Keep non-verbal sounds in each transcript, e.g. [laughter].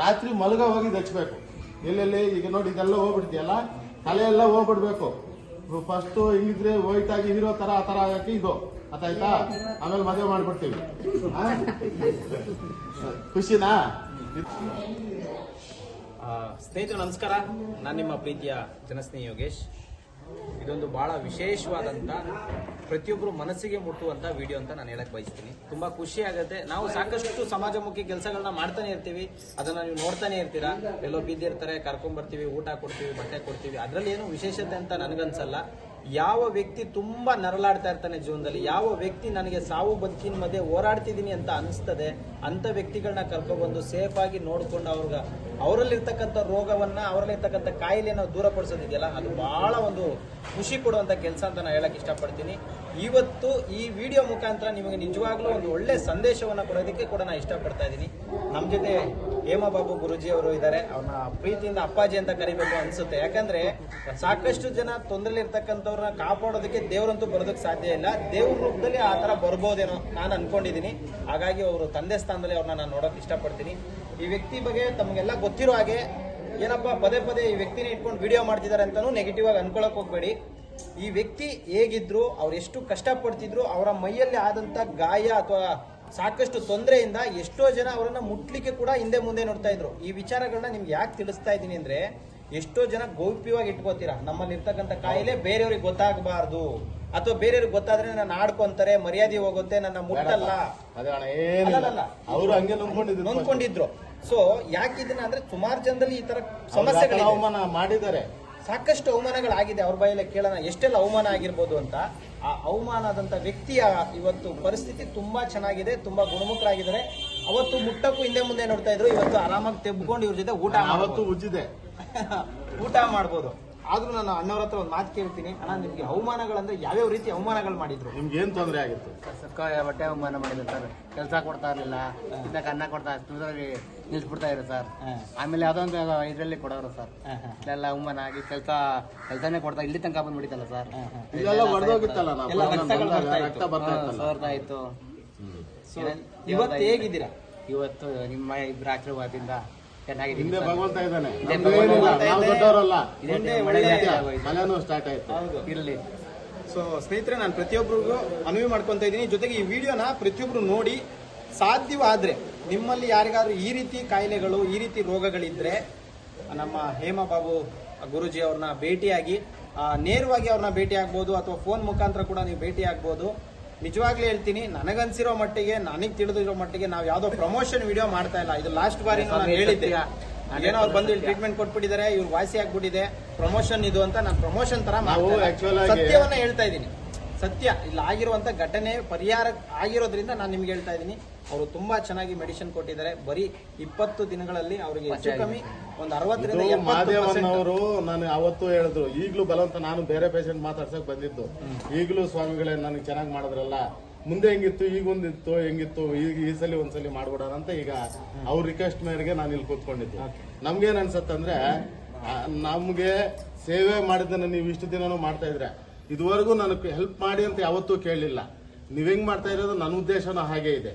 ರಾತ್ರಿ ಮಲಗ ಹೋಗಿ ದಚ್ಚಬೇಕು ಎಲ್ಲೆಲ್ಲಿ? ಈಗ ನೋಡಿ ಇದೆಲ್ಲ ಹೋಗ್ಬಿಡ್ತೀಯಲ್ಲ ತಲೆ ಎಲ್ಲ ಹೋಗ್ಬಿಡ್ಬೇಕು. ಫಸ್ಟ್ ಹಿಂಗಿದ್ರೆ ವೈಟ್ ಆಗಿ ಹೀರೋ ತರ, ಆ ತರ ಆಗಕ್ಕೆ ಇದು. ಆಯ್ತಾ ಆಮೇಲೆ ಮದುವೆ ಮಾಡ್ಬಿಡ್ತೀವಿ? ಖುಷಿನಾ? ಸ್ನೇಹಿತರು, ನಮಸ್ಕಾರ. ನಾನು ನಿಮ್ಮ ಪ್ರೀತಿಯ ಜನಸ್ನೇಹಿ ಯೋಗೇಶ್. ಇದೊಂದು ಬಹಳ ವಿಶೇಷವಾದಂತ ಪ್ರತಿಯೊಬ್ಬರು ಮನಸ್ಸಿಗೆ ಮುಟ್ಟುವಂತ ವಿಡಿಯೋ ಅಂತ ನಾನು ಹೇಳಕ್ ಬಯಸ್ತೀನಿ. ತುಂಬಾ ಖುಷಿ ಆಗುತ್ತೆ. ನಾವು ಸಾಕಷ್ಟು ಸಮಾಜಮುಖಿ ಕೆಲಸಗಳನ್ನ ಮಾಡ್ತಾನೆ ಇರ್ತೀವಿ. ಅದನ್ನ ನೀವು ನೋಡ್ತಾನೆ ಇರ್ತೀರಾ? ಎಲ್ಲೋ ಬಿದ್ದಿರ್ತಾರೆ ಕರ್ಕೊಂಡ್ ಬರ್ತೀವಿ ಊಟ ಕೊಡ್ತೀವಿ, ಬಟ್ಟೆ ಕೊಡ್ತೀವಿ. ಅದ್ರಲ್ಲಿ ಏನು ವಿಶೇಷತೆ ಅಂತ ನನಗನ್ಸಲ್ಲ. ಯಾವ ವ್ಯಕ್ತಿ ತುಂಬಾ ನರಳಾಡ್ತಾ ಇರ್ತಾನೆ ಜೀವನದಲ್ಲಿ, ಯಾವ ವ್ಯಕ್ತಿ ನನಗೆ ಸಾವು ಬದುಕಿನ ಮಧ್ಯೆ ಹೋರಾಡ್ತಿದ್ದೀನಿ ಅಂತ ಅನಿಸ್ತದೆ, ಅಂತ ವ್ಯಕ್ತಿಗಳನ್ನ ಕರ್ಕೊಬಂದು ಸೇಫ್ ಆಗಿ ನೋಡ್ಕೊಂಡು ಅವ್ರಿಗೆ, ಅವರಲ್ಲಿರ್ತಕ್ಕಂಥ ರೋಗವನ್ನ, ಅವರಲ್ಲಿರ್ತಕ್ಕಂಥ ಕಾಯಿಲೆಯನ್ನು ದೂರಪಡಿಸೋದಿದೆಯಲ್ಲ ಅದು ಬಹಳ ಒಂದು ಖುಷಿ ಕೊಡುವಂತ ಕೆಲಸ ಅಂತ ನಾನು ಹೇಳಕ್ ಇಷ್ಟಪಡ್ತೀನಿ. ಇವತ್ತು ಈ ವಿಡಿಯೋ ಮುಖಾಂತರ ನಿಮಗೆ ನಿಜವಾಗ್ಲೂ ಒಂದು ಒಳ್ಳೆ ಸಂದೇಶವನ್ನ ಕೊಡೋದಕ್ಕೆ ಕೂಡ ನಾನು ಇಷ್ಟಪಡ್ತಾ ಇದ್ದೀನಿ. ನಮ್ಮ ಜೊತೆ ಹೇಮಬಾಬು ಗುರುಜಿ ಅವರು ಇದ್ದಾರೆ. ಅವ್ರನ್ನ ಪ್ರೀತಿಯಿಂದ ಅಪ್ಪಾಜಿ ಅಂತ ಕರಿಬೇಕು ಅನ್ಸುತ್ತೆ. ಯಾಕಂದ್ರೆ ಸಾಕಷ್ಟು ಜನ ತೊಂದರೆಲಿ ಇರ್ತಕ್ಕಂಥವ್ರನ್ನ ಕಾಪಾಡೋದಕ್ಕೆ ದೇವರಂತೂ ಬರೋದಕ್ಕೆ ಸಾಧ್ಯ ಇಲ್ಲ. ದೇವ್ರ ರೂಪದಲ್ಲಿ ಆ ತರ ಬರ್ಬೋದೇನೋ ನಾನು ಅನ್ಕೊಂಡಿದ್ದೀನಿ. ಹಾಗಾಗಿ ಅವರು ತಂದೆ ಸ್ಥಾನದಲ್ಲಿ ಅವ್ರನ್ನ ನಾನು ನೋಡೋಕೆ ಇಷ್ಟಪಡ್ತೀನಿ. ಈ ವ್ಯಕ್ತಿ ಬಗ್ಗೆ ತಮಗೆಲ್ಲ ಗೊತ್ತಿರೋ ಹಾಗೆ ಏನಪ್ಪ, ಪದೇ ಪದೇ ಈ ವ್ಯಕ್ತಿನ ಇಟ್ಕೊಂಡು ವಿಡಿಯೋ ಮಾಡ್ತಿದ್ದಾರೆ ಅಂತಾನು ನೆಗೆಟಿವ್ ಆಗಿ ಅನ್ಕೊಳಕ್ ಹೋಗ್ಬೇಡಿ. ಈ ವ್ಯಕ್ತಿ ಹೇಗಿದ್ರು, ಅವ್ರು ಎಷ್ಟು ಕಷ್ಟಪಡ್ತಿದ್ರು, ಅವರ ಮೈಯಲ್ಲಿ ಆದಂತ ಗಾಯ ಅಥವಾ ಸಾಕಷ್ಟು ತೊಂದರೆಯಿಂದ ಎಷ್ಟೋ ಜನ ಅವರನ್ನ ಮುಟ್ಲಿಕ್ಕೆ ಕೂಡ ಹಿಂದೆ ಮುಂದೆ ನೋಡ್ತಾ ಇದ್ರು. ಈ ವಿಚಾರಗಳನ್ನ ನಿಮ್ಗೆ ಯಾಕೆ ತಿಳಿಸ್ತಾ ಇದ್ದೀನಿ ಅಂದ್ರೆ ಎಷ್ಟೋ ಜನ ಗೌಪ್ಯವಾಗಿ ಇಟ್ಕೋತೀರಾ? ನಮ್ಮಲ್ಲಿ ಇರ್ತಕ್ಕಂಥ ಕಾಯಿಲೆ ಬೇರೆಯವ್ರಿಗೆ ಗೊತ್ತಾಗಬಾರ್ದು. ಅಥವಾ ಬೇರೆಯವ್ರಿಗೆ ಗೊತ್ತಾದ್ರೆ ನನ್ನ ಆಡ್ಕೊಂತಾರೆ ಮರ್ಯಾದೆ ಹೋಗುತ್ತೆ ನನ್ನ ಮುಟ್ಟಲ್ಲ. ನೊಂದ್ಕೊಂಡಿದ್ರು ಸೊ ಯಾಕೆ ಇದನ್ನ ಅಂದ್ರೆ ಸುಮಾರು ಜನದಲ್ಲಿ ಈ ತರ ಅವಮಾನ ಮಾಡಿದ್ದಾರೆ? ಸಾಕಷ್ಟು ಅವಮಾನಗಳಾಗಿದೆ. ಅವ್ರ ಬಾಯಲ್ಲಿ ಕೇಳೋಣ ಎಷ್ಟೆಲ್ಲ ಅವಮಾನ ಆಗಿರ್ಬೋದು ಅಂತ. ಆ ಅವಮಾನದಂತ ವ್ಯಕ್ತಿಯ ಇವತ್ತು ಪರಿಸ್ಥಿತಿ ತುಂಬಾ ಚೆನ್ನಾಗಿದೆ ತುಂಬಾ ಗುಣಮುಖರಾಗಿದ್ದಾರೆ. ಅವತ್ತು ಮುಟ್ಟಕ್ಕೂ ಹಿಂದೆ ಮುಂದೆ ನೋಡ್ತಾ ಇದ್ರು. ಇವತ್ತು ಆರಾಮಾಗಿ ತೆಬ್ಕೊಂಡು ಇವ್ರ ಜೊತೆ ಊಟ ಅವತ್ತು ಉಜ್ಜಿದೆ. [laughs] ಊಟ ಮಾಡ್ಬೋದು. ಆದ್ರೂ ನಾನು ಅಣ್ಣವ್ರ ಹತ್ರ ಒಂದು ಮಾತು ಕೇಳ್ತೀನಿ. ಅಣ್ಣ ನಿಮ್ಗೆ ಅವಮಾನಗಳಂದ್ರೆ ಯಾವ್ಯಾವ ರೀತಿ ಅವಮಾನಗಳು ಮಾಡಿದ್ರು? ನಿಮ್ಗೆ ಏನ್ ತೊಂದರೆ ಆಗಿತ್ತು? ಸಕ್ಕ ಬಟ್ಟೆ ಅವಮಾನ ಮಾಡಿದ್ರು ಸರ್. ಕೆಲಸ ಕೊಡ್ತಾ ಇರಲಿಲ್ಲ. ಇದಕ್ಕೆ ಅನ್ನ ಕೊಡ್ತಾ ತುಳಿದ್ರಲ್ಲಿ ನಿಲ್ಸ್ಬಿಡ್ತಾ ಇದ್ರು ಸರ್. ಆಮೇಲೆ ಅದೊಂದು ಒಂದು ಇದರಲ್ಲಿ ಕೊಡೋರು ಸರ್. ಇಲ್ಲೆಲ್ಲ ಅವಮಾನ ಆಗಿ ಕೆಲಸ ಕೆಲಸನೇ ಕೊಡ್ತಾ ಇಲ್ಲಿ ತನಕ ಬಂದ್ಬಿಡಿತಲ್ಲ ಸರ್. ಇದೆಲ್ಲ ಎಲ್ಲ ರಕ್ತ ಬರ್ತಾ ಇತ್ತು. ಇವತ್ತು ಹೇಗಿದ್ದೀರಾ? ಇವತ್ತು ನಿಮ್ಮ ಇಬ್ಬರ ಆಶೀರ್ವಾದದಿಂದ ಹಿಂದೆ. ಭಗವಂತ ಇದ್ದಾನೆ. ನಾವು ದೊಡ್ಡವರಲ್ಲ. ಮಳೆನೂ ಸ್ಟಾರ್ಟ್ ಆಯ್ತು. ಇರ್ಲಿ. ಸೊ ಸ್ನೇಹಿತರೆ ನಾನು ಪ್ರತಿಯೊಬ್ಬರಿಗೂ ಮನವಿ ಮಾಡ್ಕೊತಾ ಇದ್ದೀನಿ. ಜೊತೆಗೆ ಈ ವಿಡಿಯೋನ ಪ್ರತಿಯೊಬ್ಬರು ನೋಡಿ ಸಾಧ್ಯವಾದ್ರೆ ನಿಮ್ಮಲ್ಲಿ ಯಾರಿಗಾದ್ರೂ ಈ ರೀತಿ ಕಾಯಿಲೆಗಳು ಈ ರೀತಿ ರೋಗಗಳಿದ್ರೆ ನಮ್ಮ ಹೇಮ ಬಾಬು ಗುರುಜಿ ಅವ್ರನ್ನ ಭೇಟಿಯಾಗಿ ನೇರವಾಗಿ ಅವ್ರನ್ನ ಭೇಟಿ ಆಗ್ಬೋದು ಅಥವಾ ಫೋನ್ ಮುಖಾಂತರ ಕೂಡ ನೀವು ಭೇಟಿ ಆಗ್ಬೋದು ನಿಜವಾಗ್ಲೂ ಹೇಳ್ತೀನಿ ನನಗನ್ಸಿರೋ ಮಟ್ಟಿಗೆ ನನಗೆ ತಿಳಿದಿರೋ ಮಟ್ಟಿಗೆ ನಾವು ಯಾವ್ದೋ ಪ್ರಮೋಷನ್ ವಿಡಿಯೋ ಮಾಡ್ತಾ ಇಲ್ಲ. ಇದು ಲಾಸ್ಟ್ ಬಾರಿ ನಾನು ಹೇಳಿದ್ದೆ. ಏನೋ ಅವ್ರು ಬಂದು ಟ್ರೀಟ್ಮೆಂಟ್ ಕೊಟ್ಬಿಟ್ಟಿದ್ದಾರೆ ಇವ್ರು ವಾಸಿ ಆಗ್ಬಿಟ್ಟಿದೆ ಪ್ರಮೋಷನ್ ಇದು ಅಂತ ನಾನು ಪ್ರಮೋಷನ್ ತರ ಸತ್ಯವನ್ನ ಹೇಳ್ತಾ ಇದ್ದೀನಿ. ಸತ್ಯ ಇಲ್ಲಿ ಆಗಿರುವಂತ ಘಟನೆ ಪರಿಹಾರ ಆಗಿರೋದ್ರಿಂದ ನಾನು ನಿಮ್ಗೆ ಹೇಳ್ತಾ ಇದ್ದೀನಿ. ಅವರು ತುಂಬಾ ಚೆನ್ನಾಗಿ ಮೆಡಿಸಿನ್ ಕೊಟ್ಟಿದ್ದಾರೆ. ಬರೀ ಇಪ್ಪತ್ತು ದಿನಗಳಲ್ಲಿ ಅವರಿಗೆ ಹೆಚ್ಚು ಕಮ್ಮಿ ಒಂದು ಅರವತ್ತರಿಂದ ಅವರು ನಾನು ಅವತ್ತು ಹೇಳಿದ್ರು ಈಗಲೂ ಬಲವಂತ ನಾನು ಬೇರೆ ಪೇಷಂಟ್ ಮಾತಾಡ್ಸಕ್ ಬಂದಿದ್ದು. ಈಗಲೂ ಸ್ವಾಮಿಗಳೇ ನನಗೆ ಚೆನ್ನಾಗಿ ಮಾಡಿದ್ರಲ್ಲ ಮುಂದೆ ಹೆಂಗಿತ್ತು ಈಗ ಒಂದಿತ್ತು ಹೆಂಗಿತ್ತು ಈಗ ಈ ಸಲ ಒಂದ್ಸಲಿ ಮಾಡ್ಬಿಡೋಣ ಅಂತ ಈಗ ಅವ್ರ ರಿಕ್ವೆಸ್ಟ್ ಮೇರೆಗೆ ನಾನು ಇಲ್ಲಿ ಕೂತ್ಕೊಂಡಿದ್ದು. ನಮ್ಗೇನ್ ಅನ್ಸತ್ತಂದ್ರೆ ನಮ್ಗೆ ಸೇವೆ ಮಾಡಿದ್ದನ್ನ ನೀವು ಇಷ್ಟು ದಿನನೂ ಮಾಡ್ತಾ ಇದ್ರೆ ಇದುವರೆಗೂ ನನಗೆ ಹೆಲ್ಪ್ ಮಾಡಿ ಅಂತ ಯಾವತ್ತೂ ಕೇಳಲಿಲ್ಲ ನೀವ್ ಹೆಂಗ್ ಮಾಡ್ತಾ ಇರೋದು? ನನ್ನ ಉದ್ದೇಶನ ಹಾಗೆ ಇದೆ.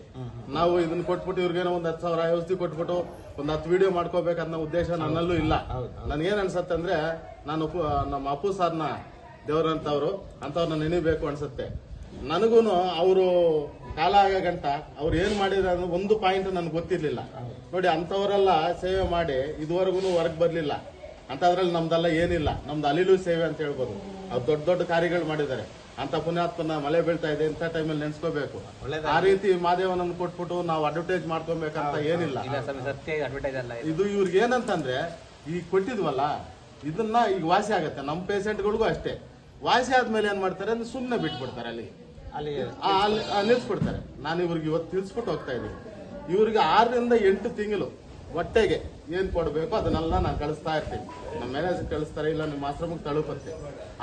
ನಾವು ಇದನ್ನ ಕೊಟ್ಬಿಟ್ಟು ಇವ್ರಿಗೇನೋ ಒಂದ್ ಹತ್ತು ಸಾವಿರ ಔಷಧಿ ಕೊಟ್ಬಿಟ್ಟು ಒಂದ್ ಹತ್ತು ವಿಡಿಯೋ ಮಾಡ್ಕೋಬೇಕನ್ನೋ ಉದ್ದೇಶ ನನ್ನಲ್ಲೂ ಇಲ್ಲ. ನನ್ಗೇನ್ ಅನ್ಸತ್ತಂದ್ರೆ ನಾನು ನಮ್ಮ ಅಪ್ಪು ಸರ್ನ ದೇವ್ರಂತವ್ರು ಅಂತವ್ರನ್ನ ನೆನಿಬೇಕು ಅನ್ಸುತ್ತೆ. ನನಗೂನು ಅವರು ಕಾಲ ಆಗ ಗಂಟ ಅವ್ರು ಏನ್ ಮಾಡಿದ್ರು ಒಂದು ಪಾಯಿಂಟ್ ನನ್ಗೆ ಗೊತ್ತಿರ್ಲಿಲ್ಲ. ನೋಡಿ ಅಂತವರೆಲ್ಲ ಸೇವೆ ಮಾಡಿ ಇದುವರೆಗೂ ಹೊರಗೆ ಬರ್ಲಿಲ್ಲ. ಅಂತದ್ರಲ್ಲಿ ನಮ್ದೆಲ್ಲ ಏನಿಲ್ಲ. ನಮ್ದು ಅಲಿಲು ಸೇವೆ ಅಂತ ಹೇಳ್ಬೋದು. ಅದು ದೊಡ್ಡ ದೊಡ್ಡ ಕಾರ್ಯಗಳು ಮಾಡಿದ್ದಾರೆ. ಅಂತ ಪುಣ್ಯಾತ್ಮನ ಮಳೆ ಬೀಳ್ತಾ ಇದೆ ಇಂಥ ಟೈಮಲ್ಲಿ ನೆನ್ಸ್ಕೋಬೇಕು. ಆ ರೀತಿ ಮಾದೇವನನ್ನು ಕೊಟ್ಬಿಟ್ಟು ನಾವು ಅಡ್ವರ್ಟೈಸ್ ಮಾಡ್ಕೊಬೇಕಂತ ಏನಿಲ್ಲ. ಇದು. ಇವ್ರಿಗೆ ಏನಂತಂದ್ರೆ ಈಗ ಕೊಟ್ಟಿದ್ವಲ್ಲ ಇದನ್ನ ಈಗ ವಾಸಿ ಆಗತ್ತೆ. ನಮ್ಮ ಪೇಷಂಟ್ಗಳಿಗೂ ಅಷ್ಟೇ. ವಾಸಿ ಆದ್ಮೇಲೆ ಏನ್ ಮಾಡ್ತಾರೆ ಅಂದ್ರೆ ಸುಮ್ಮನೆ ಬಿಟ್ಬಿಡ್ತಾರೆ ಅಲ್ಲಿ. ಅಲ್ಲಿ ನಿಲ್ಸ್ಬಿಡ್ತಾರೆ. ನಾನು ಇವ್ರಿಗೆ ಇವತ್ತು ತಿಳಿಸ್ಬಿಟ್ಟು ಹೋಗ್ತಾ ಇದ್ದೀನಿ ಇವ್ರಿಗೆ ಆರರಿಂದ ಎಂಟು ತಿಂಗಳು. ಹೊಟ್ಟೆಗೆ ಏನ್ ಕೊಡಬೇಕು ಅದನ್ನೆಲ್ಲ ನಾನು ಕಳಿಸ್ತಾ ಇರ್ತೀನಿ. ನಮ್ಮ ಮ್ಯಾನೇಜರ್ ಕಳಿಸ್ತಾರೆ ಇಲ್ಲ ನಿಮ್ಮ ಆಶ್ರಮಕ್ಕೆ ತಲುಪುತ್ತೆ.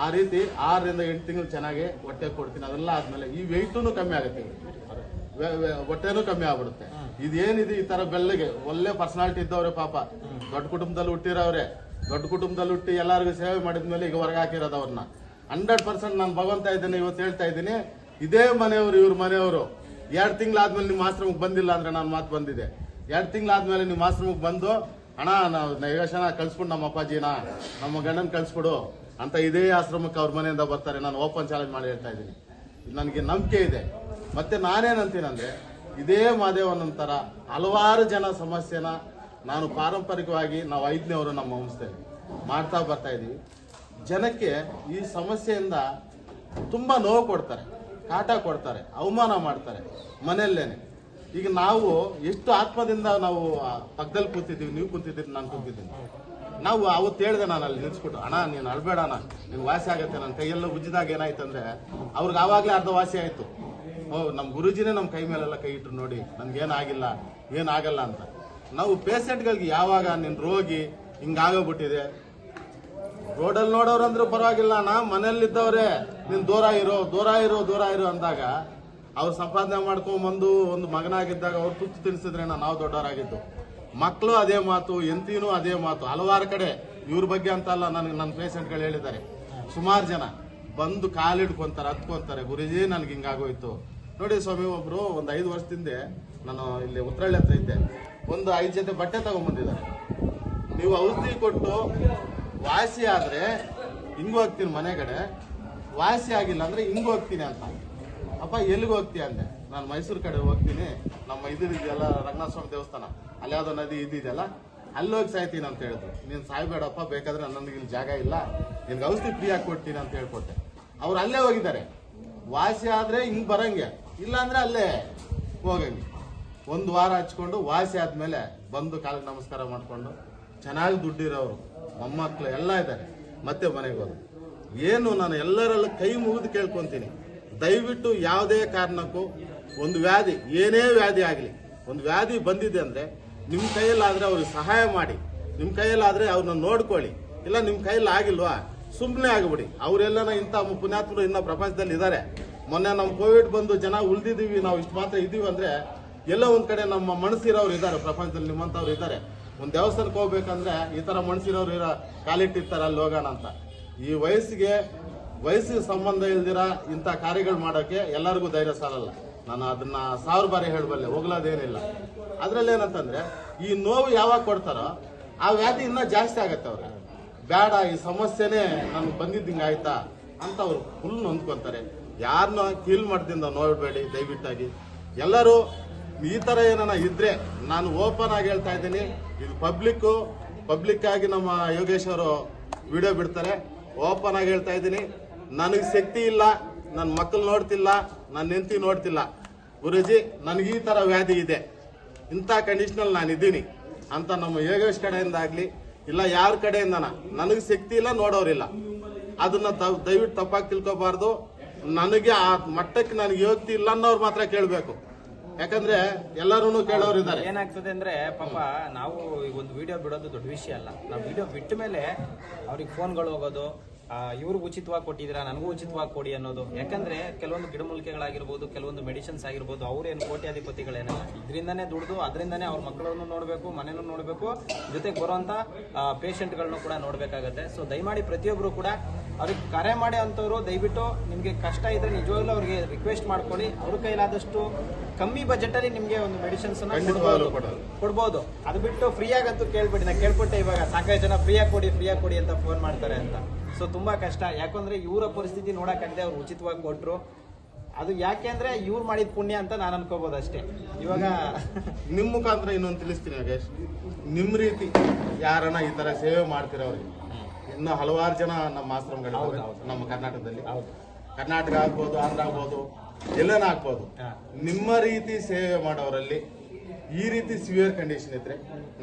ಆ ರೀತಿ ಆರರಿಂದ ಎಂಟು ತಿಂಗಳು ಚೆನ್ನಾಗಿ ಹೊಟ್ಟೆ ಕೊಡ್ತೀನಿ. ಅದೆಲ್ಲ ಆದ್ಮೇಲೆ ಈ ವೆಯ್ಟೂ ಕಮ್ಮಿ ಆಗುತ್ತೆ. ಹೊಟ್ಟೆನೂ ಕಮ್ಮಿ ಆಗ್ಬಿಡುತ್ತೆ. ಇದೇನಿದೆ ಈ ತರ ಬೆಲ್ಲಗೆ? ಒಳ್ಳೆ ಪರ್ಸನಾಲಿಟಿ ಇದ್ದವ್ರೆ ಪಾಪ. ದೊಡ್ಡ ಕುಟುಂಬದಲ್ಲಿ ಹುಟ್ಟಿರೋವ್ರೆ. ದೊಡ್ಡ ಕುಟುಂಬದಲ್ಲಿ ಹುಟ್ಟಿ ಎಲ್ಲರಿಗೂ ಸೇವೆ ಮಾಡಿದ್ಮೇಲೆ ಈಗ ಹೊರಗೆ ಹಾಕಿರೋದು ಅವ್ರನ್ನ. ಹಂಡ್ರೆಡ್ ಪರ್ಸೆಂಟ್ ನಾನು ಭಗವಂತ ಇದ್ದೇನೆ ಇವತ್ತು ಹೇಳ್ತಾ ಇದ್ದೀನಿ. ಇದೇ ಮನೆಯವರು ಇವ್ರ ಮನೆಯವರು. ಎರಡು ತಿಂಗಳಾದ್ಮೇಲೆ ನಿಮ್ಮ ಆಶ್ರಮಕ್ಕೆ ಬಂದಿಲ್ಲ ಅಂದ್ರೆ ನಾನು ಮಾತು ಬಂದಿದೆ ಎರಡು ತಿಂಗಳಾದ್ಮೇಲೆ ನಿಮ್ಮ ಆಶ್ರಮಕ್ಕೆ ಬಂದು, ಅಣ್ಣ, ನಾವು ಯೋಗೇಶನ ಕಳ್ಸ್ಬಿಡು ನಮ್ಮ ಅಪ್ಪಾಜಿನ, ನಮ್ಮ ಗಂಡನ ಕಳ್ಸ್ಬಿಡು ಅಂತ ಇದೇ ಆಶ್ರಮಕ್ಕೆ ಅವ್ರ ಮನೆಯಿಂದ ಬರ್ತಾರೆ. ನಾನು ಓಪನ್ ಚಾಲೆಂಜ್ ಮಾಡಿ ಹೇಳ್ತಾ ಇದ್ದೀನಿ. ನನಗೆ ನಂಬಿಕೆ ಇದೆ. ಮತ್ತೆ ನಾನೇನಂತೀನಂದ್ರೆ ಇದೇ ಮಾದೇವನಂತರ ಹಲವಾರು ಜನ ಸಮಸ್ಯೆನ ನಾನು ಪಾರಂಪರಿಕವಾಗಿ ನಾವು ಐದನೇವರು ನಮ್ಮ ವಂಶದಲ್ಲಿ ಮಾಡ್ತಾ ಬರ್ತಾ ಇದ್ದೀವಿ. ಜನಕ್ಕೆ ಈ ಸಮಸ್ಯೆಯಿಂದ ತುಂಬ ನೋವು ಕೊಡ್ತಾರೆ, ಕಾಟ ಕೊಡ್ತಾರೆ, ಅವಮಾನ ಮಾಡ್ತಾರೆ ಮನೆಯಲ್ಲೇನೆ. ಈಗ ನಾವು ಎಷ್ಟು ಆತ್ಮದಿಂದ ನಾವು ಪಕ್ಕದಲ್ಲಿ ಕೂತಿದ್ದೀವಿ, ನೀವು ಕೂತಿದ್ದೀರಿ, ನಾನು ಕೂತಿದ್ದೀನಿ. ನಾವು ಅವತ್ತು ಹೇಳಿದೆ ನಾನು ಅಲ್ಲಿ ನಿಲ್ಸ್ಬಿಟ್ಟು, ಅಣ್ಣ, ನೀನು ಅಳ್ಬೇಡ ಅಣ್ಣ ನಿನ್ ವಾಸಿ ಆಗತ್ತೆ ನನ್ನ ಕೈಯೆಲ್ಲ ಉಜ್ಜಿದಾಗ ಏನಾಯ್ತು ಅಂದ್ರೆ, ಅವ್ರಿಗೆ ಆವಾಗಲೇ ಅರ್ಧ ವಾಸಿ ಆಯ್ತು. ಓ ನಮ್ಮ ಗುರುಜಿನೇ ನಮ್ಮ ಕೈ ಮೇಲೆಲ್ಲ ಕೈ ಇಟ್ಟರು ನೋಡಿ ನನಗೇನಾಗಿಲ್ಲ ಏನಾಗಲ್ಲ ಅಂತ. ನಾವು ಪೇಷೆಂಟ್ಗಳಿಗೆ ಯಾವಾಗ ನಿನ್ ರೋಗಿ ಹಿಂಗಾಗೋಗ್ಬಿಟ್ಟಿದೆ ರೋಡಲ್ಲಿ ನೋಡೋರು ಅಂದ್ರೆ ಪರವಾಗಿಲ್ಲ ಅಣ್ಣ ಮನೇಲಿದ್ದವ್ರೆ ನೀನು ದೂರ ಇರೋ ದೂರ ಇರೋ ದೂರ ಇರೋ ಅಂದಾಗ ಅವ್ರು ಸಂಪಾದನೆ ಮಾಡ್ಕೊಂಬಂದು ಒಂದು ಮಗನಾಗಿದ್ದಾಗ ಅವ್ರು ತುತ್ತು ತಿನ್ಸಿದ್ರೆ ನಾವು ದೊಡ್ಡವರಾಗಿದ್ದು. ಮಕ್ಕಳು ಅದೇ ಮಾತು ಎಂತಿನೂ ಅದೇ ಮಾತು. ಹಲವಾರು ಕಡೆ ಇವ್ರ ಬಗ್ಗೆ ಅಂತ ಅಲ್ಲ ನನಗೆ ನನ್ನ ಪೇಷಂಟ್ಗಳು ಹೇಳಿದ್ದಾರೆ. ಸುಮಾರು ಜನ ಬಂದು ಕಾಲಿಡ್ಕೊಂತಾರೆ ಹತ್ಕೊಂತಾರೆ. ಗುರುಜಿ, ನನಗೆ ಹಿಂಗಾಗೋಯ್ತು. ನೋಡಿ ಸ್ವಾಮಿ, ಒಬ್ರು ಒಂದು ಐದು ವರ್ಷದಿಂದ ನಾನು ಇಲ್ಲಿ ಉತ್ತರಳ್ಳಿ ಹತ್ರ ಇದ್ದೆ. ಒಂದು ಐದು ಜೊತೆ ಬಟ್ಟೆ ತಗೊಂಡ್ಬಂದಿದ್ದಾರೆ ನೀವು ಔಷಧಿ ಕೊಟ್ಟು ವಾಸಿ ಆದ್ರೆ ಹಿಂಗೋಗ್ತೀನಿ ಮನೆ ಕಡೆ. ವಾಸಿ ಆಗಿಲ್ಲ ಅಂದ್ರೆ ಹಿಂಗೋಗ್ತೀನಿ ಅಂತ. ಅಪ್ಪ, ಎಲ್ಲಿಗೆ ಹೋಗ್ತೀಯ ಅಂದೆ. ನಾನು ಮೈಸೂರು ಕಡೆ ಹೋಗ್ತೀನಿ. ನಮ್ಮ ಇದು ಇದೆಯಲ್ಲ ರಂಗನಾಥ ಸ್ವಾಮಿ ದೇವಸ್ಥಾನ. ಅಲ್ಲಿ ಯಾವುದೋ ನದಿ ಇದಿದೆಯಲ್ಲ ಅಲ್ಲಿ ಹೋಗಿ ಸಾಯ್ತೀನಿ ಅಂತ ಹೇಳಿದ್ರು. ನೀನು ಸಾಯ್ಬೇಡಪ್ಪ, ಬೇಕಾದ್ರೆ ನನಗೆ ಇಲ್ಲಿ ಜಾಗ ಇಲ್ಲ. ನಿನ್ಗೆ ಔಷಧಿ ಫ್ರೀ ಆಗಿ ಕೊಡ್ತೀನಿ ಅಂತ ಹೇಳ್ಕೊಟ್ಟೆ. ಅವ್ರು ಅಲ್ಲೇ ಹೋಗಿದ್ದಾರೆ. ವಾಸಿ ಆದರೆ ಹಿಂಗೆ ಬರಂಗೆ. ಇಲ್ಲ ಅಂದ್ರೆ ಅಲ್ಲೇ ಹೋಗಂಗೆ. ಒಂದು ವಾರ ಹಚ್ಕೊಂಡು ವಾಸಿ ಆದಮೇಲೆ ಬಂದು ಕಾಲಿಗೆ ನಮಸ್ಕಾರ ಮಾಡಿಕೊಂಡು ಚೆನ್ನಾಗಿ ದುಡ್ಡಿರೋರು ಮೊಮ್ಮಕ್ಕಳು ಎಲ್ಲ ಇದ್ದಾರೆ. ಮತ್ತೆ ಮನೆಗೆ ಹೋದ್ರು. ಏನು, ನಾನು ಎಲ್ಲರಲ್ಲೂ ಕೈ ಮುಗಿದು ಕೇಳ್ಕೊಂತೀನಿ. ದಯವಿಟ್ಟು ಯಾವುದೇ ಕಾರಣಕ್ಕೂ ಒಂದು ವ್ಯಾಧಿ, ಏನೇ ವ್ಯಾಧಿ ಆಗಲಿ, ಒಂದು ವ್ಯಾಧಿ ಬಂದಿದೆ ಅಂದರೆ ನಿಮ್ಮ ಕೈಯಲ್ಲಾದರೆ ಅವ್ರಿಗೆ ಸಹಾಯ ಮಾಡಿ ನಿಮ್ಮ ಕೈಯಲ್ಲಾದರೆ ಅವ್ರನ್ನ ನೋಡ್ಕೊಳ್ಳಿ, ಇಲ್ಲ ನಿಮ್ಮ ಕೈಯಲ್ಲಿ ಆಗಿಲ್ವಾ ಸುಮ್ಮನೆ ಆಗಿಬಿಡಿ. ಅವರೆಲ್ಲನ ಇಂಥ ಪುಣ್ಯಾತ್ಮರು ಇನ್ನೂ ಪ್ರಪಂಚದಲ್ಲಿ ಇದ್ದಾರೆ ಮೊನ್ನೆ ನಮ್ಮ ಕೋವಿಡ್ ಬಂದು ಜನ ಉಳಿದಿದ್ದೀವಿ, ನಾವು ಇಷ್ಟು ಮಾತ್ರ ಇದ್ದೀವಿ ಅಂದರೆ ಎಲ್ಲೋ ಒಂದು ಕಡೆ ನಮ್ಮ ಮನಸ್ಸಿರೋರು ಇದ್ದಾರೆ ಪ್ರಪಂಚದಲ್ಲಿ ನಿಮ್ಮಂಥವ್ರು ಇದ್ದಾರೆ ಒಂದು ದೇವಸ್ಥಾನಕ್ಕೆ ಹೋಗ್ಬೇಕಂದ್ರೆ ಈ ಥರ ಮನಸ್ಸಿರೋರು ಇರೋ ಕಾಲಿಟ್ಟಿರ್ತಾರೆ, ಅಲ್ಲಿ ಹೋಗೋಣ ಅಂತ. ಈ ವಯಸ್ಸಿಗೆ ವಯಸ್ಸಿಗೆ ಸಂಬಂಧ ಇಲ್ದಿರ ಇಂಥ ಕಾರ್ಯಗಳು ಮಾಡೋಕ್ಕೆ ಎಲ್ಲರಿಗೂ ಧೈರ್ಯ ಸಾಲಲ್ಲ. ನಾನು ಅದನ್ನ ಸಾವಿರ ಬಾರಿ ಹೇಳಬಲ್ಲೆ, ಹೋಗ್ಲೋದೇನಿಲ್ಲ. ಅದರಲ್ಲಿ ಏನಂತಂದ್ರೆ, ಈ ನೋವು ಯಾವಾಗ ಕೊಡ್ತಾರೋ, ಆ ವ್ಯಾಧಿ ಇನ್ನ ಜಾಸ್ತಿ ಆಗತ್ತೆ ಅವ್ರಿಗೆ. ಬೇಡ ಈ ಸಮಸ್ಯೆನೇ ನನ್ಗೆ ಬಂದಿದ್ದು ಹಿಂಗೆ ಆಯ್ತಾ ಅಂತ ಅವ್ರು ಫುಲ್ ನೊಂದ್ಕೊಂತಾರೆ. ಯಾರನ್ನ ಕೀಲ್ ಮಾಡ್ದಿಂದ ನೋಡಬೇಡಿ ದಯವಿಟ್ಟಾಗಿ. ಎಲ್ಲರೂ ಈ ತರ ಏನನ್ನ ಇದ್ರೆ ನಾನು ಓಪನ್ ಆಗಿ ಹೇಳ್ತಾ ಇದ್ದೀನಿ. ಇದು ಪಬ್ಲಿಕ್ ಪಬ್ಲಿಕ್ ಆಗಿ ನಮ್ಮ ಯೋಗೇಶ್ ಅವರು ವಿಡಿಯೋ ಬಿಡ್ತಾರೆ. ಓಪನ್ ಆಗಿ ಹೇಳ್ತಾ ಇದ್ದೀನಿ. ನನಗೆ ಶಕ್ತಿ ಇಲ್ಲ ನನ್ನ ಮಕ್ಕಳು ನೋಡ್ತಿಲ್ಲ ನನ್ನ ಹೆಂಡತಿ ನೋಡ್ತಿಲ್ಲ. ಗುರುಜಿ, ನನಗೆ ಈ ತರ ವ್ಯಾಧಿ ಇದೆ. ಇಂಥ ನಾನು ಇದ್ದೀನಿ ಅಂತ ನಮ್ಮ ಯೋಗೇಶ್ ಕಡೆಯಿಂದ ಆಗ್ಲಿ, ಇಲ್ಲ ಯಾರ ಕಡೆಯಿಂದನ, ನನಗೆ ಶಕ್ತಿ ಇಲ್ಲ, ನೋಡೋರಿಲ್ಲ. ಅದನ್ನ ದಯವಿಟ್ಟು ತಪ್ಪಾಗಿ ತಿಳ್ಕೊಬಾರ್ದು. ನನಗೆ ಆ ಮಟ್ಟಕ್ಕೆ ನನಗೆ ಯೋಗ್ತಿ ಇಲ್ಲ ಅನ್ನೋರು ಮಾತ್ರ ಕೇಳಬೇಕು. ಯಾಕಂದ್ರೆ ಎಲ್ಲರೂ ಕೇಳೋರು ಇದ್ದಾರೆ ಏನಾಗ್ತದೆ ಅಂದ್ರೆ, ಪಾಪ ನಾವು ಈಗ ಒಂದು ವಿಡಿಯೋ ಬಿಡೋದು ದೊಡ್ಡ ವಿಷಯ ಅಲ್ಲ. ನಾವು ವಿಡಿಯೋ ಬಿಟ್ಟ ಮೇಲೆ ಅವ್ರಿಗೆ ಫೋನ್ಗಳು ಹೋಗೋದು ಇವ್ರಿಗೆ ಉಚಿತವಾಗಿ ಕೊಟ್ಟಿದ್ದೀರಾ? ನನಗೂ ಉಚಿತವಾಗಿ ಕೊಡಿ ಅನ್ನೋದು. ಯಾಕಂದ್ರೆ ಕೆಲವೊಂದು ಗಿಡಮೂಲಿಕೆಗಳಾಗಿರ್ಬೋದು ಕೆಲವೊಂದು ಮೆಡಿಸಿನ್ಸ್ ಆಗಿರ್ಬೋದು ಅವ್ರೇನು ಕೋಟ್ಯಾಧಿಪತಿಗಳೇನಲ್ಲ ಇದರಿಂದನೇ ದುಡಿದು ಅದರಿಂದನೇ ಅವ್ರ ಮಕ್ಕಳನ್ನು ನೋಡಬೇಕು ಮನೆಯನ್ನು ನೋಡಬೇಕು ಜೊತೆಗೆ ಬರುವಂತ ಪೇಷಂಟ್ಗಳನ್ನು ಕೂಡ ನೋಡಬೇಕಾಗತ್ತೆ. ಸೊ ದಯಮಾಡಿ ಪ್ರತಿಯೊಬ್ಬರು ಕೂಡ ಅವ್ರಿಗೆ ಕರೆ ಮಾಡಿ ಅಂಥವ್ರು ದಯವಿಟ್ಟು ನಿಮಗೆ ಕಷ್ಟ ಇದ್ರೆ ನಿಜವಾಗ್ಲೂ ಅವ್ರಿಗೆ ರಿಕ್ವೆಸ್ಟ್ ಮಾಡ್ಕೊಳ್ಳಿ. ಅವ್ರ ಕೈಲಾದಷ್ಟು ಕಮ್ಮಿ ಬಜೆಟಲ್ಲಿ ನಿಮಗೆ ಒಂದು ಮೆಡಿಸಿನ್ಸ್. ಕೊಡ್ಬೋದು. ಅದು ಬಿಟ್ಟು ಫ್ರೀಯಾಗಂತೂ ಕೇಳ್ಬಿಟ್ಟು ನಾನು ನಾ ಕೇಳ್ಕೊಟ್ಟೆ ಇವಾಗ. ಸಾಕಷ್ಟು ಜನ ಫ್ರೀಯಾಗಿ ಕೊಡಿ ಫ್ರೀಯಾಗಿ ಕೊಡಿ ಅಂತ ಫೋನ್ ಮಾಡ್ತಾರೆ ಅಂತ. ಸೊ ತುಂಬಾ ಕಷ್ಟ. ಯಾಕಂದ್ರೆ ಇವರ ಪರಿಸ್ಥಿತಿ ನೋಡಕ್ಕಾಗದೆ ಅವ್ರು ಉಚಿತವಾಗಿ ಕೊಟ್ರು. ಅದು ಯಾಕೆ ಅಂದ್ರೆ ಇವ್ರು ಮಾಡಿದ ಪುಣ್ಯ ಅಂತ ನಾನು ಅನ್ಕೋಬಹುದು ಅಷ್ಟೇ. ಇವಾಗ ನಿಮ್ ಮುಖಾಂತರ ಇನ್ನೊಂದು ತಿಳಿಸ್ತೀನಿ ಯೋಗೇಶ್. ನಿಮ್ ರೀತಿ ಯಾರನ್ನ ಈ ತರ ಸೇವೆ ಮಾಡ್ತಿರೋರು ಇನ್ನು ಹಲವಾರು ಜನ ನಮ್ಮ ಆಶ್ರಮಗಳಿದ್ದಾರೆ ನಮ್ಮ ಕರ್ನಾಟಕದಲ್ಲಿ. ಕರ್ನಾಟಕ ಆಗ್ಬೋದು ಆಂಧ್ರ ಆಗ್ಬೋದು ಎಲ್ಲನ ಆಗ್ಬೋದು. ನಿಮ್ಮ ರೀತಿ ಸೇವೆ ಮಾಡೋರಲ್ಲಿ ಈ ರೀತಿ ಸಿವಿಯರ್ ಕಂಡೀಷನ್ ಇದ್ರೆ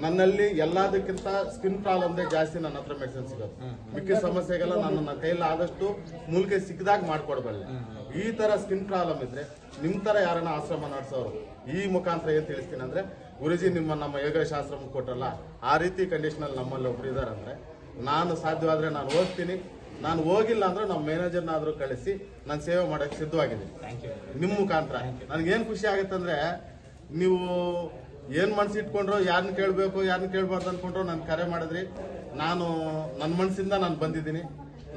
ನನ್ನಲ್ಲಿ ಎಲ್ಲದಕ್ಕಿಂತ ಸ್ಕಿನ್ ಪ್ರಾಬ್ಲಮ್ ಜಾಸ್ತಿ ನನ್ನ ಹತ್ರ ಮೆಡಿಸಿನ್ ಸಿಗೋದು. ಮಿಕ್ಕ ಸಮಸ್ಯೆಗೆಲ್ಲ ನಾನು ನನ್ನ ಕೈಯಲ್ಲಿ ಆದಷ್ಟು ಮೂಲಿಕೆ ಸಿಕ್ಕದಾಗ ಮಾಡ್ಕೊಡ್ಬಲ್ಲೆ. ಈ ತರ ಸ್ಕಿನ್ ಪ್ರಾಬ್ಲಮ್ ಇದ್ರೆ ನಿಮ್ ತರ ಯಾರನ್ನ ಆಶ್ರಮ ನಡೆಸೋರು ಈ ಮುಖಾಂತರ ಏನ್ ತಿಳಿಸ್ತೀನಿ ಅಂದ್ರೆ ಗುರುಜಿ ನಿಮ್ಮ ನಮ್ಮ ಯೋಗೇಶ್ ಆಶ್ರಮ ಕೊಟ್ಟಲ್ಲ ಆ ರೀತಿ ಕಂಡೀಷನ್ ಅಲ್ಲಿ ನಮ್ಮಲ್ಲಿ ಒಬ್ರು ಇದಾರೆ ಅಂದ್ರೆ ನಾನು ಸಾಧ್ಯವಾದ್ರೆ ನಾನು ಹೋಗ್ತೀನಿ. ನಾನು ಹೋಗಿಲ್ಲ ಅಂದ್ರೆ ನಮ್ಮ ಮ್ಯಾನೇಜರ್ನಾದ್ರೂ ಕಳಿಸಿ ನಾನು ಸೇವೆ ಮಾಡಕ್ಕೆ ಸಿದ್ಧವಾಗಿದ್ದೀನಿ. ನಿಮ್ಮ ಮುಖಾಂತರ. ನನಗೇನು ಖುಷಿ ಆಗುತ್ತೆ ಅಂದ್ರೆ ನೀವು ಏನ್ ಮನ್ಸು ಇಟ್ಕೊಂಡ್ರೋ ಯಾರನ್ನ ಕೇಳಬೇಕು ಯಾರನ್ನ ಕೇಳ್ಬಾರ್ದು ಅನ್ಕೊಂಡ್ರು ನಾನು ಕರೆ ಮಾಡಿದ್ರಿ. ನಾನು ನನ್ನ ಮನಸ್ಸಿಂದ ನಾನು ಬಂದಿದ್ದೀನಿ.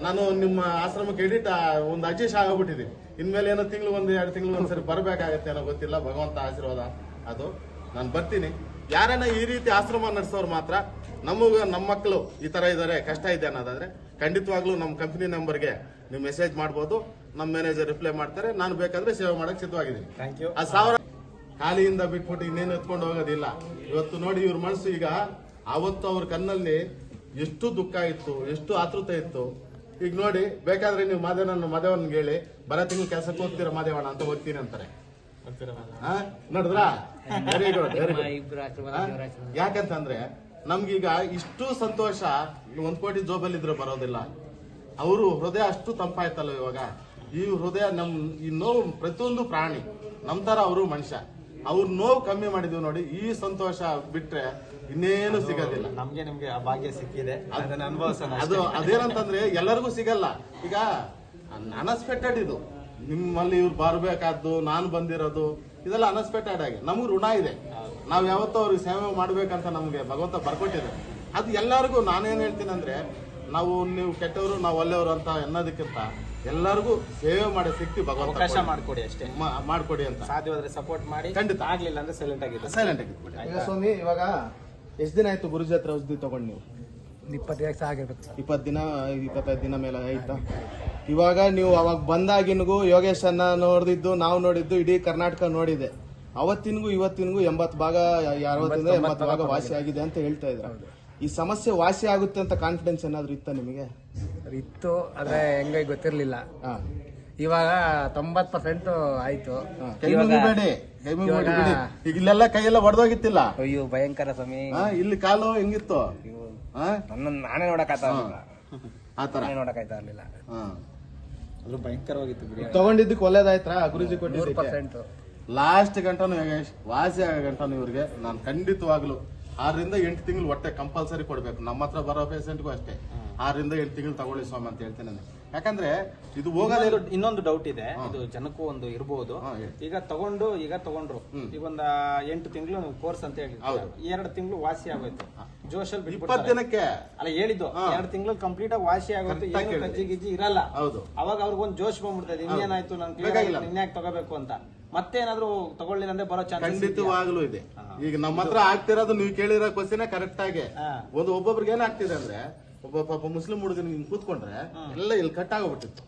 ನಾನು ನಿಮ್ಮ ಆಶ್ರಮಕ್ಕೆ ಎಡಿಟ್ ಒಂದು ಅಡ್ಜಸ್ಟ್ ಆಗೋಗ್ಬಿಟ್ಟಿದ್ದೀನಿ ಇನ್ಮೇಲೆ ಏನೋ ತಿಂಗಳು ಒಂದು ಎರಡು ತಿಂಗಳು ಒಂದ್ಸರಿ ಬರಬೇಕಾಗತ್ತೆ ಏನೋ ಗೊತ್ತಿಲ್ಲ ಭಗವಂತ ಆಶೀರ್ವಾದ ಅದು. ನಾನು ಬರ್ತೀನಿ. ಯಾರನ್ನ ಈ ರೀತಿ ಆಶ್ರಮ ನಡೆಸೋರು ಮಾತ್ರ ನಮಗ ನಮ್ಮ ಮಕ್ಕಳು ಈ ತರ ಇದಾರೆ ಕಷ್ಟ ಇದೆ ಅನ್ನೋದಾದ್ರೆ ಖಂಡಿತವಾಗ್ಲೂ ನಮ್ಮ ಕಂಪನಿ ನಂಬರ್ಗೆ ನೀವು ಮೆಸೇಜ್ ಮಾಡ್ಬೋದು. ನಮ್ಮ ಮ್ಯಾನೇಜರ್ ರಿಪ್ಲೈ ಮಾಡ್ತಾರೆ. ನಾನು ಬೇಕಾದ್ರೆ ಸೇವೆ ಮಾಡಕ್ ಸಿದ್ಧವಾಗಿದ್ದೀನಿ. ಆ ಸಾವಿರ ಖಾಲಿಯಿಂದ ಬಿಟ್ಬಿಟ್ಟು ಇನ್ನೇನು ಎತ್ಕೊಂಡು ಹೋಗೋದಿಲ್ಲ. ಇವತ್ತು ನೋಡಿ ಇವ್ರ ಮನಸ್ಸು ಈಗ ಅವತ್ತು ಅವ್ರ ಕಣ್ಣಲ್ಲಿ ಎಷ್ಟು ದುಃಖ ಇತ್ತು ಎಷ್ಟು ಆತೃತೆ ಇತ್ತು. ಈಗ ನೋಡಿ ಬೇಕಾದ್ರೆ ನೀವು ಮಾದೇವನ ಮಾದೇವನ್ಗೆ ಹೇಳಿ ಬರ ತಿಂಗಳು ಕೆಲಸಕ್ಕೆ ಹೋಗ್ತೀರಾ ಮಾದೇವಣ್ಣ ಅಂತ ಹೋಗ್ತೀನಿ ಅಂತಾರೆ. ಆ? ನೋಡಿದ್ರಾ? ವೆರಿ ಗುಡ್ ವೆರಿ ಗುಡ್ ಯಾಕಂತಂದ್ರೆ ನಮ್ಗೀಗ ಇಷ್ಟು ಸಂತೋಷ ಒಂದ್ ಕೋಟಿ ಜೋಬಲ್ಲಿ ಇದ್ರೆ ಬರೋದಿಲ್ಲ. ಅವರು ಹೃದಯ ಅಷ್ಟು ತಂಪಾಯ್ತಲ್ಲ ಇವಾಗ. ಈ ಹೃದಯ ನಮ್ ಈ ನೋವು ಪ್ರತಿಯೊಂದು ಪ್ರಾಣಿ ನಮ್ ತರ ಅವರು ಮನುಷ್ಯ. ಅವ್ರ ನೋವು ಕಮ್ಮಿ ಮಾಡಿದ್ವಿ ನೋಡಿ ಈ ಸಂತೋಷ ಬಿಟ್ರೆ ಇನ್ನೇನು ಸಿಗೋದಿಲ್ಲ. ನಮ್ಗೆ ನಿಮ್ಗೆ ಆ ಭಾಗ್ಯ ಸಿಕ್ಕಿದೆ ಅದನ್ನ ಅನುಭವಿಸೋಣ ಅದು ಅದೇನಂತಂದ್ರೆ ಎಲ್ಲರಿಗೂ ಸಿಗಲ್ಲ. ಈಗ ಅನ್ಎಕ್ಸ್ಪೆಕ್ಟೆಡ್ ಇದು. ನಿಮ್ಮಲ್ಲಿ ಇವ್ರು ಬರ್ಬೇಕಾದ್ದು ನಾನು ಬಂದಿರೋದು ಇದೆಲ್ಲ ಅನ್ಎಕ್ಸ್ಪೆಕ್ಟೆಡ್ ಆಗಿ. ನಮ್ಗೆ ಋಣ ಇದೆ. ನಾವ್ ಯಾವತ್ತೋ ಅವ್ರಿಗೆ ಸೇವೆ ಮಾಡ್ಬೇಕಂತ ನಮ್ಗೆ ಭಗವಂತ ಬರ್ಕೊಟ್ಟಿದೆ. ಅದು ಎಲ್ಲರಿಗೂ ನಾನೇನ್ ಹೇಳ್ತೀನಿ ಅಂದ್ರೆ ನಾವು ನೀವು ಕೆಟ್ಟವರು ನಾವು ಒಳ್ಳೆಯವರು ಅಂತ ಅನ್ನೋದಕ್ಕಿಂತ ಎಲ್ಲರಿಗೂ ಸೇವೆ ಮಾಡೋ ಶಕ್ತಿ ಭಗವಂತ ಅವಕಾಶ ಕೊಡಿ. ಮಾಡ್ಕೊಡಿ ಅಷ್ಟೇ. ಮಾ- ಮಾಡ್ಕೊಡಿ ಅಂತ. ಸಾಧ್ಯವಾದ್ರೆ ಸಪೋರ್ಟ್ ಮಾಡಿ. ಖಂಡಿತ. ಆಗ್ಲಿಲ್ಲ ಅಂದ್ರೆ ಸೈಲೆಂಟ್ ಆಗಿದೆ ಸೈಲೆಂಟ್ ಆಗಿ ಈಗ ಸ್ವಾಮಿ ಇವಾಗ ಎಷ್ಟ್ ದಿನ ಆಯ್ತು ಗುರುಜಿ ಹತ್ರ ಔಷಧಿ ತಗೊಂಡು ನೀವು? ಇಪ್ಪತ್ತು ಸಾವಿರ ಆಗಿರ್ಬೇಕು ಸರ್. ಇಪ್ಪತ್ತು ದಿನ ಇಪ್ಪತ್ತೈದು ದಿನ ಮೇಲೆ ಆಯ್ತಾ? ಇವಾಗ ನೀವು ಅವಾಗ ಬಂದಾಗಿನಗೂ ಯೋಗೇಶ್ ಅನ್ನ ನೋಡಿದ್ದು ನಾವು ನೋಡಿದ್ದು ಇಡೀ ಕರ್ನಾಟಕ ನೋಡಿದೆ. ಅವತ್ತಿನಗೂ ಇವತ್ತಿನಗೂ ಎಂಬತ್ತು ಭಾಗ ಅರವತ್ತರಿಂದ ಎಂಬತ್ತು ಭಾಗ ವಾಸಿ ಆಗಿದೆ ಅಂತ ಹೇಳ್ತಾ ಇದ್ರ. ಈ ಸಮಸ್ಯೆ ವಾಸಿ ಆಗುತ್ತೆ ಅಂತ ಕಾನ್ಫಿಡೆನ್ಸ್ ಏನಾದರೂ ಇತ್ತ ನಿಮಗೆ? ಇತ್ತು ಆದ್ರೆ ಹೆಂಗೈ ಗೊತ್ತಿರ್ಲಿಲ್ಲ. ಇವಾಗ ತೊಂಬತ್ ಪರ್ಸೆಂಟ್ ಆಯ್ತು. ಕೈ ಇವಾಗ- ಮುಗಿಬೇಡಿ ಕೈ ಮುಗಿಬೇಡಿ. ಇವಾಗ- ಬಿಡಿ. ಈಗ ಇಲ್ಲೆಲ್ಲ ಕೈಯೆಲ್ಲ ಒಡೆದೋಗಿತ್ತಿಲ್ಲ? ಅಯ್ಯೋ ಭಯಂಕರ ಸ್ವಾಮಿ. ಇಲ್ಲಿ ಕಾಲು ಹೆಂಗಿತ್ತು? ಆ? ನನ್ನ ನಾನೇ ನೋಡಕ್ ಇರ್ಲಿಲ್ಲ. ಆ ತರ ನಾನೇ ನೋಡಕ್ ಆಯ್ತಾ ಇರ್ಲಿಲ್ಲ. ಹಾ. ಅದು ಭಯಂಕರವಾಗಿತ್ತು ಬಿಡಿ. ತಗೊಂಡಿದ್ದಕ್ಕೆ ಒಳ್ಳೇದಾಯ್ತಾ ಗುರುಜಿ ನೂರು ಕೊಟ್ಟಿದ್ದಕ್ಕೆ ಪರ್ಸೆಂಟ್. ಲಾಸ್ಟ್ ಗಂಟನು ಯೋಗೇಶ್ ವಾಸಿ ಆಗೋ ಗಂಟನು ಇವ್ರಿಗೆ ನಾನು ಖಂಡಿತವಾಗ್ಲು ಆರರಿಂದ ಎಂಟು ತಿಂಗಳು ಹೊಟ್ಟೆ ಕಂಪಲ್ಸರಿ ಕೊಡಬೇಕು. ನಮ್ಮ ಹತ್ರ ಬರೋ ಪೇಷಂಟ್ಗೂ ಅಷ್ಟೇ. ಆರರಿಂದ ಎಂಟು ತಿಂಗಳು ತಗೊಳ್ಳಿ ಸ್ವಾಮಿ ಅಂತ ಹೇಳ್ತೇನೆ ನಾನು. ಯಾಕಂದ್ರೆ ಇದು ಹೋಗೋದೇ ಇನ್ನೊಂದು- ಡೌಟ್ ಇದೆ. ಇದು ಜನಕ್ಕೂ ಒಂದು ಇರಬಹುದು ಈಗ ತಗೊಂಡು ಈಗ ತಗೊಂಡ್ರು. ಈಗ ಒಂದ ಎಂಟು ತಿಂಗಳು ಕೋರ್ಸ್ ಅಂತ ಹೇಳಿ. ಎರಡು ತಿಂಗಳು ವಾಸಿ ಆಗೋಯ್ತು. ಜೋಶಲ್ ಇಪ್ಪತ್ತು ದಿನಕ್ಕೆ ಅಲ್ಲ ಹೇಳಿದ್ದು. ಎರಡು ತಿಂಗಳು ಕಂಪ್ಲೀಟ್ ಆಗಿ ವಾಸಿ ಆಗೋಯ್ತು. ಏನು ಗಿಜ್ಜಿ ಇರಲ್ಲ. ಹೌದು. ಅವಾಗ ಅವ್ರಿಗೊಂದು ಜೋಶ್ ಬಂದ್ಬಿಡ್ತದೆ. ಇನ್ನೇನಾಯ್ತು ನಾನು ಬೇಕಾಗಿಲ್ಲ. ಇನ್ಯಾಕ್ ತಗೋಬೇಕು ಅಂತ. ಮತ್ತೇನಾದ್ರೂ ತಗೊಳ್ಳಿ ಅಂದ್ರೆ ಬರೋ ಚಾನ್ಸ್ ಖಂಡಿತವಾಗ್ಲೂ ಇದೆ. ಈಗ ನಮ್ಮ ಹತ್ರ ಆಗ್ತಿರೋದು ನೀವು ಕೇಳಿರೋ ಕ್ವಶನ್ ಕರೆಕ್ಟ್ ಆಗಿ. ಒಂದು ಒಬ್ಬೊಬ್ರಿಗೆ ಏನಾಗ್ತಿದೆ ಅಂದ್ರೆ ಒಬ್ಬ ಪಾಪ ಮುಸ್ಲಿಂ ಹುಡುಗನ ಹಿಂಗ್ ಕೂತ್ಕೊಂಡ್ರೆ ಎಲ್ಲ ಇಲ್ಲಿ ಕಟ್ ಆಗೋಗ್ಬಿಟ್ಟಿತ್ತು.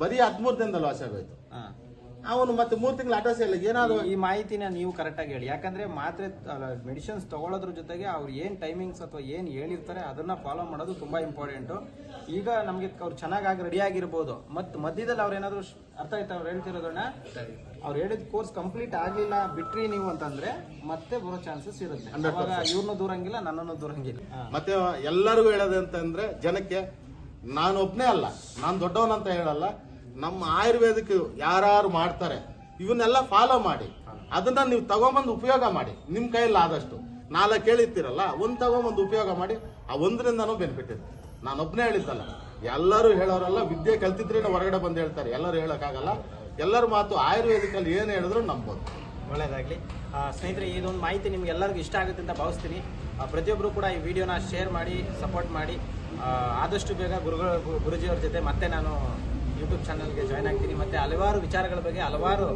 ಬರೀ ಹದಿಮೂರು ದಿನದಲ್ಲಿ ವಾಸ ಆಗೋಯ್ತು. ಅವನು ಮತ್ತೆ ಮೂರ್ ತಿಂಗಳು ಅಡ್ರೆಸ್ ಇಲ್ಲ ಏನಾದ್ರು ಈ ಮಾಹಿತಿನ ನೀವು ಕರೆಕ್ಟ್ ಆಗಿ ಹೇಳಿ. ಯಾಕಂದ್ರೆ ಮಾತ್ರೆ ಮೆಡಿಸಿನ್ಸ್ ತಗೊಳ್ಳೋದ್ರ ಜೊತೆಗೆ ಅವ್ರು ಏನ್ ಟೈಮಿಂಗ್ಸ್ ಅಥವಾ ಏನ್ ಹೇಳಿರ್ತಾರೆ ಅದನ್ನ ಫಾಲೋ ಮಾಡೋದು ತುಂಬಾ ಇಂಪಾರ್ಟೆಂಟ್ ಈಗ ನಮ್ಗೆ ಅವ್ರು ಚೆನ್ನಾಗಿ ರೆಡಿ ಆಗಿರ್ಬೋದು. ಮತ್ತೆ ಮಧ್ಯದಲ್ಲಿ ಅವ್ರು ಏನಾದ್ರು ಅರ್ಥ ಆಯ್ತಾ ಅವ್ರು ಹೇಳ್ತಿರೋದನ್ನ? ಅವ್ರು ಹೇಳಿದ ಕೋರ್ಸ್ ಕಂಪ್ಲೀಟ್ ಆಗಲಿಲ್ಲ ಬಿಟ್ರಿ ನೀವು ಅಂತಂದ್ರೆ ಮತ್ತೆ ಬರೋ ಚಾನ್ಸಸ್ ಇರುತ್ತೆ. ಅವಾಗ ಇವ್ರನ್ನೂ ದೂರಂಗಿಲ್ಲ ನನ್ನನ್ನು ದೂರಂಗಿಲ್ಲ. ಮತ್ತೆ ಎಲ್ಲರಿಗೂ ಹೇಳೋದಂತಂದ್ರೆ ಜನಕ್ಕೆ ನಾನು ಒಬ್ನೇ ಅಲ್ಲ ನಾನು ದೊಡ್ಡವನಂತ ಹೇಳಲ್ಲ ನಮ್ಮ ಆಯುರ್ವೇದಿಕ್ ಯಾರು ಮಾಡ್ತಾರೆ, ಇವನ್ನೆಲ್ಲ ಫಾಲೋ ಮಾಡಿ. ಅದನ್ನ ನೀವು ತಗೊಂಬಂದು ಉಪಯೋಗ ಮಾಡಿ. ನಿಮ್ ಕೈಯಲ್ಲಿ ಆದಷ್ಟು. ನಾಲ್ಕು ಕೇಳಿರ್ತೀರಲ್ಲ ಒಂದ್ ತಗೊಂಬಂದು ಉಪಯೋಗ ಮಾಡಿ, ಆ ಒಂದರಿಂದನೂ ಬೆನಿಫಿಟ್ ಇದೆ ನಾನು ಒಬ್ನೇ ಹೇಳಿದ್ದಲ್ಲ. ಎಲ್ಲರೂ ಹೇಳೋರಲ್ಲ ವಿದ್ಯೆ ಕಲ್ತಿದ್ರೆ ಹೊರಗಡೆ ಬಂದು ಹೇಳ್ತಾರೆ. ಎಲ್ಲರೂ ಹೇಳೋಕ್ಕಾಗಲ್ಲ. ಎಲ್ಲರ ಮಾತು ಆಯುರ್ವೇದಿಕ್ ಅಲ್ಲಿ ಏನ್ ಹೇಳಿದ್ರು ನಂಬೋದು. ಒಳ್ಳೇದಾಗ್ಲಿ. ಸ್ನೇಹಿತರೆ, ಇದೊಂದು ಮಾಹಿತಿ ನಿಮ್ಗೆ ಎಲ್ಲರಿಗೂ ಇಷ್ಟ ಆಗುತ್ತೆ ಅಂತ ಭಾವಿಸ್ತೀನಿ. ಪ್ರತಿಯೊಬ್ಬರು ಕೂಡ ಈ ವಿಡಿಯೋನ ಶೇರ್ ಮಾಡಿ ಸಪೋರ್ಟ್ ಮಾಡಿ. ಆದಷ್ಟು ಬೇಗ ಗುರುಗಳ, ಗುರುಜಿಯವ್ರ ಜೊತೆ ಮತ್ತೆ ನಾನು ಯೂಟ್ಯೂಬ್ ಚಾನಲ್ಗೆ ಜಾಯ್ನ್ ಆಗ್ತೀನಿ. ಮತ್ತೆ ಹಲವಾರು ವಿಚಾರಗಳ ಬಗ್ಗೆ, ಹಲವಾರು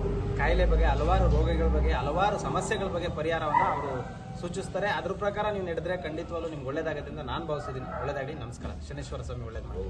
ಕಾಯಿಲೆ ಬಗ್ಗೆ, ಹಲವಾರು ರೋಗಗಳ ಬಗ್ಗೆ, ಹಲವಾರು ಸಮಸ್ಯೆಗಳ ಬಗ್ಗೆ ಪರಿಹಾರವನ್ನು ಅವರು ಸೂಚಿಸ್ತಾರೆ. ಅದ್ರ ಪ್ರಕಾರ ನೀವು ನಡೆದ್ರೆ ಖಂಡಿತವಾಗ್ಲೂ ನಿಮ್ಗೆ ಒಳ್ಳೇದಾಗುತ್ತೆ ಅಂತ ನಾನು ಭಾವಿಸಿದ್ದೀನಿ ಒಳ್ಳೇದಾಗಲಿ. ನಮಸ್ಕಾರ. ಶನೇಶ್ವರ ಸ್ವಾಮಿ ಒಳ್ಳೇದು